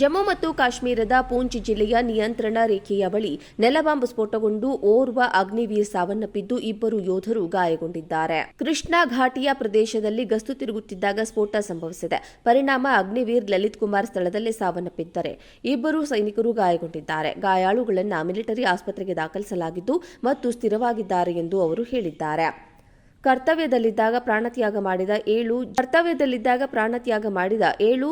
ಜಮ್ಮು ಮತ್ತು ಕಾಶ್ಮೀರದ ಪೂಂಚ್ ಜಿಲ್ಲೆಯ ನಿಯಂತ್ರಣ ರೇಖೆಯ ಬಳಿ ನೆಲಬಾಂಬ್ ಸ್ಫೋಟಗೊಂಡು ಓರ್ವ ಅಗ್ನಿವೀರ್ ಸಾವನ್ನಪ್ಪಿದ್ದು ಇಬ್ಬರು ಯೋಧರು ಗಾಯಗೊಂಡಿದ್ದಾರೆ. ಕೃಷ್ಣಾ ಘಾಟಿಯ ಪ್ರದೇಶದಲ್ಲಿ ಗಸ್ತು ತಿರುಗುತ್ತಿದ್ದಾಗ ಸ್ಫೋಟ ಸಂಭವಿಸಿದೆ. ಪರಿಣಾಮ ಅಗ್ನಿವೀರ್ ಲಲಿತ್ ಕುಮಾರ್ ಸ್ಥಳದಲ್ಲೇ ಸಾವನ್ನಪ್ಪಿದ್ದರೆ. ಇಬ್ಬರು ಸೈನಿಕರು ಗಾಯಗೊಂಡಿದ್ದಾರೆ. ಗಾಯಾಳುಗಳನ್ನು ಮಿಲಿಟರಿ ಆಸ್ಪತ್ರೆಗೆ ದಾಖಲಿಸಲಾಗಿದ್ದು ಮತ್ತು ಸ್ಥಿರವಾಗಿದ್ದಾರೆ ಎಂದು ಅವರು ಹೇಳಿದ್ದಾರೆ. ಕರ್ತವ್ಯದಲ್ಲಿದ್ದಾಗ ಪ್ರಾಣತ್ಯಾಗ ಮಾಡಿದ ಏಳು ಕರ್ತವ್ಯದಲ್ಲಿದ್ದಾಗ ಪ್ರಾಣತ್ಯಾಗ ಮಾಡಿದ ಏಳು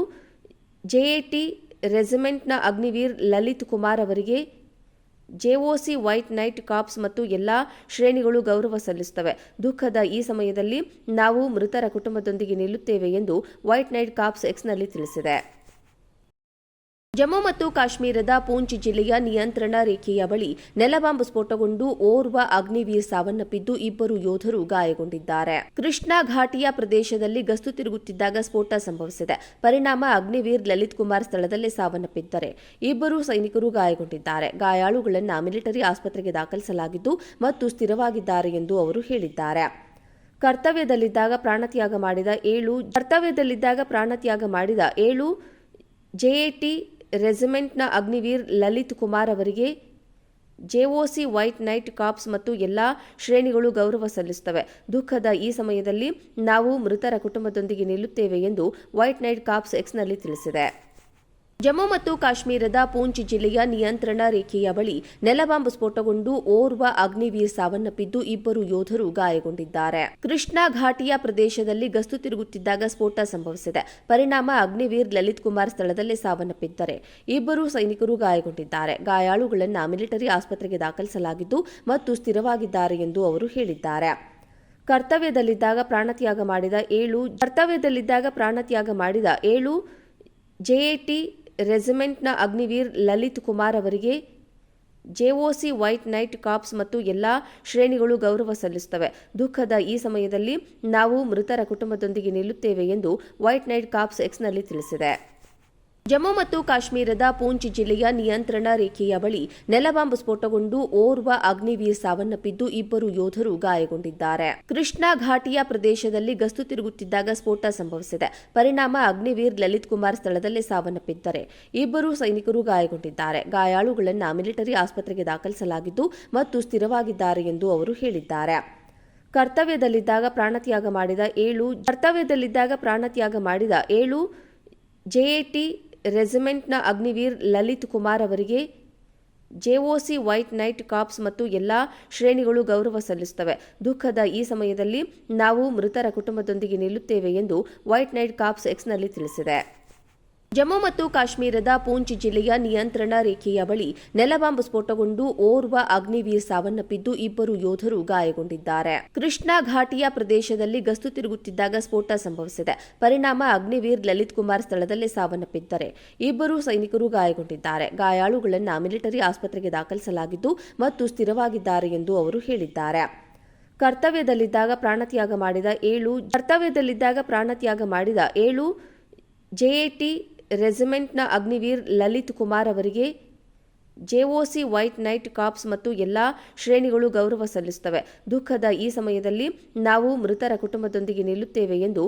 ಜೆಎಟಿ ರೆಜಿಮೆಂಟ್ನ ಅಗ್ನಿವೀರ್ ಲಲಿತ್ ಕುಮಾರ್ ಅವರಿಗೆ ಜೆಒಸಿ ವೈಟ್ ನೈಟ್ ಕಾಪ್ಸ್ ಮತ್ತು ಎಲ್ಲಾ ಶ್ರೇಣಿಗಳು ಗೌರವ ಸಲ್ಲಿಸುತ್ತವೆ. ದುಃಖದ ಈ ಸಮಯದಲ್ಲಿ ನಾವು ಮೃತರ ಕುಟುಂಬದೊಂದಿಗೆ ನಿಲ್ಲುತ್ತೇವೆ ಎಂದು ವೈಟ್ ನೈಟ್ ಕಾಪ್ಸ್ ಎಕ್ಸ್ನಲ್ಲಿ ತಿಳಿಸಿದೆ. ಜಮ್ಮು ಮತ್ತು ಕಾಶ್ಮೀರದ ಪೂಂಚ್ ಜಿಲ್ಲೆಯ ನಿಯಂತ್ರಣ ರೇಖೆಯ ಬಳಿ ನೆಲಬಾಂಬ್ ಸ್ಫೋಟಗೊಂಡು ಓರ್ವ ಅಗ್ನಿವೀರ್ ಸಾವನ್ನಪ್ಪಿದ್ದು ಇಬ್ಬರು ಯೋಧರು ಗಾಯಗೊಂಡಿದ್ದಾರೆ. ಕೃಷ್ಣಾ ಘಾಟಿಯ ಪ್ರದೇಶದಲ್ಲಿ ಗಸ್ತು ತಿರುಗುತ್ತಿದ್ದಾಗ ಸ್ಫೋಟ ಸಂಭವಿಸಿದೆ. ಪರಿಣಾಮ ಅಗ್ನಿವೀರ್ ಲಲಿತ್ ಕುಮಾರ್ ಸ್ಥಳದಲ್ಲೇ ಸಾವನ್ನಪ್ಪಿದ್ದರೆ ಇಬ್ಬರು ಸೈನಿಕರು ಗಾಯಗೊಂಡಿದ್ದಾರೆ. ಗಾಯಾಳುಗಳನ್ನು ಮಿಲಿಟರಿ ಆಸ್ಪತ್ರೆಗೆ ದಾಖಲಿಸಲಾಗಿದ್ದು ಮತ್ತು ಸ್ಥಿರವಾಗಿದ್ದಾರೆ ಎಂದು ಅವರು ಹೇಳಿದ್ದಾರೆ. ಕರ್ತವ್ಯದಲ್ಲಿದ್ದಾಗ ಪ್ರಾಣತ್ಯಾಗ ಮಾಡಿದ ಏಳು ಕರ್ತವ್ಯದಲ್ಲಿದ್ದಾಗ ಪ್ರಾಣತ್ಯಾಗ ಮಾಡಿದ ಏಳು ಜೆಎಟಿ ರೆಜಿಮೆಂಟ್ನ ಅಗ್ನಿವೀರ್ ಲಲಿತ್ ಕುಮಾರ್ ಅವರಿಗೆ ಜೆಒಸಿ ವೈಟ್ ನೈಟ್ ಕಾಪ್ಸ್ ಮತ್ತು ಎಲ್ಲಾ ಶ್ರೇಣಿಗಳು ಗೌರವ ಸಲ್ಲಿಸುತ್ತವೆ. ದುಃಖದ ಈ ಸಮಯದಲ್ಲಿ ನಾವು ಮೃತರ ಕುಟುಂಬದೊಂದಿಗೆ ನಿಲ್ಲುತ್ತೇವೆ ಎಂದು ವೈಟ್ ನೈಟ್ ಕಾಪ್ಸ್ ಎಕ್ಸ್ನಲ್ಲಿ ತಿಳಿಸಿದೆ. ಜಮ್ಮು ಮತ್ತು ಕಾಶ್ಮೀರದ ಪೂಂಚ್ ಜಿಲ್ಲೆಯ ನಿಯಂತ್ರಣ ರೇಖೆಯ ಬಳಿ ನೆಲಬಾಂಬ್ ಸ್ಫೋಟಗೊಂಡು ಓರ್ವ ಅಗ್ನಿವೀರ್ ಸಾವನ್ನಪ್ಪಿದ್ದು ಇಬ್ಬರು ಯೋಧರು ಗಾಯಗೊಂಡಿದ್ದಾರೆ. ಕೃಷ್ಣಾ ಘಾಟಿಯ ಪ್ರದೇಶದಲ್ಲಿ ಗಸ್ತು ತಿರುಗುತ್ತಿದ್ದಾಗ ಸ್ಫೋಟ ಸಂಭವಿಸಿದೆ. ಪರಿಣಾಮ ಅಗ್ನಿವೀರ್ ಲಲಿತ್ ಕುಮಾರ್ ಸ್ಥಳದಲ್ಲೇ ಸಾವನ್ನಪ್ಪಿದ್ದಾರೆ ಇಬ್ಬರು ಸೈನಿಕರು ಗಾಯಗೊಂಡಿದ್ದಾರೆ. ಗಾಯಾಳುಗಳನ್ನು ಮಿಲಿಟರಿ ಆಸ್ಪತ್ರೆಗೆ ದಾಖಲಿಸಲಾಗಿದ್ದು ಮತ್ತು ಸ್ಥಿರವಾಗಿದ್ದಾರೆ ಎಂದು ಅವರು ಹೇಳಿದ್ದಾರೆ. ಕರ್ತವ್ಯದಲ್ಲಿದ್ದಾಗ ಪ್ರಾಣತ್ಯಾಗ ಮಾಡಿದ ಏಳು ಕರ್ತವ್ಯದಲ್ಲಿದ್ದಾಗ ಪ್ರಾಣತ್ಯಾಗ ಮಾಡಿದ ಏಳು ಜೆಎಟಿ ರೆಜಿಮೆಂಟ್ನ ಅಗ್ನಿವೀರ್ ಲಲಿತ್ ಕುಮಾರ್ ಅವರಿಗೆ ಜೆಒಸಿ ವೈಟ್ ನೈಟ್ ಕಾಪ್ಸ್ ಮತ್ತು ಎಲ್ಲಾ ಶ್ರೇಣಿಗಳು ಗೌರವ ಸಲ್ಲಿಸುತ್ತವೆ. ದುಃಖದ ಈ ಸಮಯದಲ್ಲಿ ನಾವು ಮೃತರ ಕುಟುಂಬದೊಂದಿಗೆ ನಿಲ್ಲುತ್ತೇವೆ ಎಂದು ವೈಟ್ ನೈಟ್ ಕಾಪ್ಸ್ ಎಕ್ಸ್ನಲ್ಲಿ ತಿಳಿಸಿದೆ. ಜಮ್ಮು ಮತ್ತು ಕಾಶ್ಮೀರದ ಪೂಂಚ್ ಜಿಲ್ಲೆಯ ನಿಯಂತ್ರಣ ರೇಖೆಯ ಬಳಿ ನೆಲಬಾಂಬ್ ಸ್ಫೋಟಗೊಂಡು ಓರ್ವ ಅಗ್ನಿವೀರ್ ಸಾವನ್ನಪ್ಪಿದ್ದು ಇಬ್ಬರು ಯೋಧರು ಗಾಯಗೊಂಡಿದ್ದಾರೆ. ಕೃಷ್ಣಾ ಘಾಟಿಯ ಪ್ರದೇಶದಲ್ಲಿ ಗಸ್ತು ತಿರುಗುತ್ತಿದ್ದಾಗ ಸ್ಫೋಟ ಸಂಭವಿಸಿದೆ. ಪರಿಣಾಮ ಅಗ್ನಿವೀರ್ ಲಲಿತ್ ಕುಮಾರ್ ಸ್ಥಳದಲ್ಲೇ ಸಾವನ್ನಪ್ಪಿದ್ದಾರೆ ಇಬ್ಬರು ಸೈನಿಕರು ಗಾಯಗೊಂಡಿದ್ದಾರೆ. ಗಾಯಾಳುಗಳನ್ನು ಮಿಲಿಟರಿ ಆಸ್ಪತ್ರೆಗೆ ದಾಖಲಿಸಲಾಗಿದ್ದು ಮತ್ತು ಸ್ಥಿರವಾಗಿದ್ದಾರೆ ಎಂದು ಅವರು ಹೇಳಿದ್ದಾರೆ. ಕರ್ತವ್ಯದಲ್ಲಿದ್ದಾಗ ಪ್ರಾಣತ್ಯಾಗ ಮಾಡಿದ ಏಳು ಕರ್ತವ್ಯದಲ್ಲಿದ್ದಾಗ ಪ್ರಾಣತ್ಯಾಗ ಮಾಡಿದ ಏಳು ಜೆಎಟಿ ರೆಜಿಮೆಂಟ್ನ ಅಗ್ನಿವೀರ್ ಲಲಿತ್ ಕುಮಾರ್ ಅವರಿಗೆ ಜೆಒಸಿ ವೈಟ್ ನೈಟ್ ಕಾಪ್ಸ್ ಮತ್ತು ಎಲ್ಲ ಶ್ರೇಣಿಗಳು ಗೌರವ ಸಲ್ಲಿಸುತ್ತವೆ. ದುಃಖದ ಈ ಸಮಯದಲ್ಲಿ ನಾವು ಮೃತರ ಕುಟುಂಬದೊಂದಿಗೆ ನಿಲ್ಲುತ್ತೇವೆ ಎಂದು ವೈಟ್ ನೈಟ್ ಕಾಪ್ಸ್ ಎಕ್ಸ್ನಲ್ಲಿ ತಿಳಿಸಿದೆ. ಜಮ್ಮು ಮತ್ತು ಕಾಶ್ಮೀರದ ಪೂಂಚ್ ಜಿಲ್ಲೆಯ ನಿಯಂತ್ರಣ ರೇಖೆಯ ಬಳಿ ನೆಲಬಾಂಬ್ ಸ್ಫೋಟಗೊಂಡು ಓರ್ವ ಅಗ್ನಿವೀರ್ ಸಾವನ್ನಪ್ಪಿದ್ದು ಇಬ್ಬರು ಯೋಧರು ಗಾಯಗೊಂಡಿದ್ದಾರೆ. ಕೃಷ್ಣಾ ಘಾಟಿಯ ಪ್ರದೇಶದಲ್ಲಿ ಗಸ್ತು ತಿರುಗುತ್ತಿದ್ದಾಗ ಸ್ಫೋಟ ಸಂಭವಿಸಿದೆ. ಪರಿಣಾಮ ಅಗ್ನಿವೀರ್ ಲಲಿತ್ ಕುಮಾರ್ ಸ್ಥಳದಲ್ಲೇ ಸಾವನ್ನಪ್ಪಿದ್ದಾರೆ. ಇಬ್ಬರು ಸೈನಿಕರು ಗಾಯಗೊಂಡಿದ್ದಾರೆ. ಗಾಯಾಳುಗಳನ್ನು ಮಿಲಿಟರಿ ಆಸ್ಪತ್ರೆಗೆ ದಾಖಲಿಸಲಾಗಿದ್ದು ಮತ್ತು ಸ್ಥಿರವಾಗಿದ್ದಾರೆ ಎಂದು ಅವರು ಹೇಳಿದ್ದಾರೆ. ಕರ್ತವ್ಯದಲ್ಲಿದ್ದಾಗ ಪ್ರಾಣತ್ಯಾಗ ಮಾಡಿದ ಏಳು ಕರ್ತವ್ಯದಲ್ಲಿದ್ದಾಗ ಪ್ರಾಣತ್ಯಾಗ ಮಾಡಿದ ಏಳು ಜೆಎಟಿ ರೆಜಿಮೆಂಟ್ನ ಅಗ್ನಿವೀರ್ ಲಲಿತ್ ಕುಮಾರ್ ಅವರಿಗೆ ಜೆಒಸಿ ವೈಟ್ ನೈಟ್ ಕಾಪ್ಸ್ ಮತ್ತು ಎಲ್ಲಾ ಶ್ರೇಣಿಗಳು ಗೌರವ ಸಲ್ಲಿಸುತ್ತವೆ. ದುಃಖದ ಈ ಸಮಯದಲ್ಲಿ ನಾವು ಮೃತರ ಕುಟುಂಬದೊಂದಿಗೆ ನಿಲ್ಲುತ್ತೇವೆ ಎಂದು